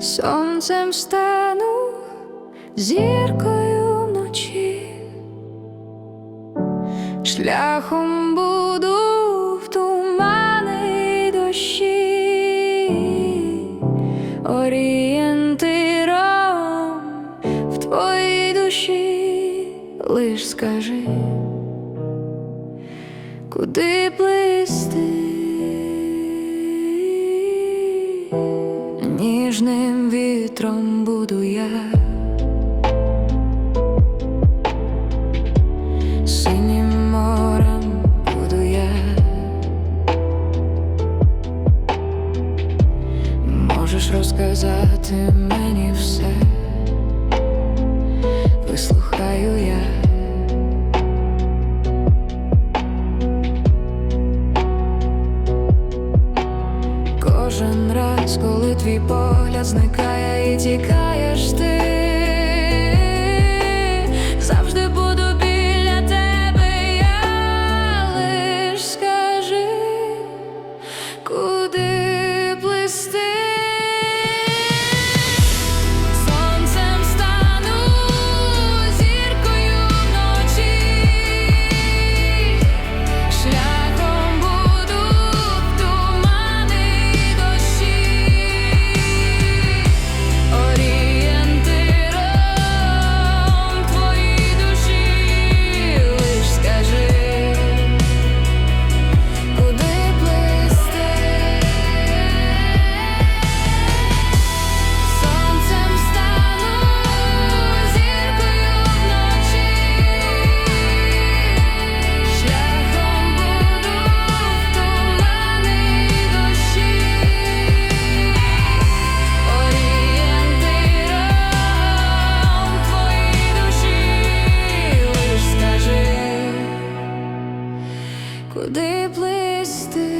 сонцем стану зіркою вночі, шляхом буду в тумани дощі, орієнтиром в твоїй душі, лиш скажи, куди плисти. Ніжним вітром буду я, можеш розказати мені все, Кожен раз, коли твій погляд зникає і тікаєш куди плисти.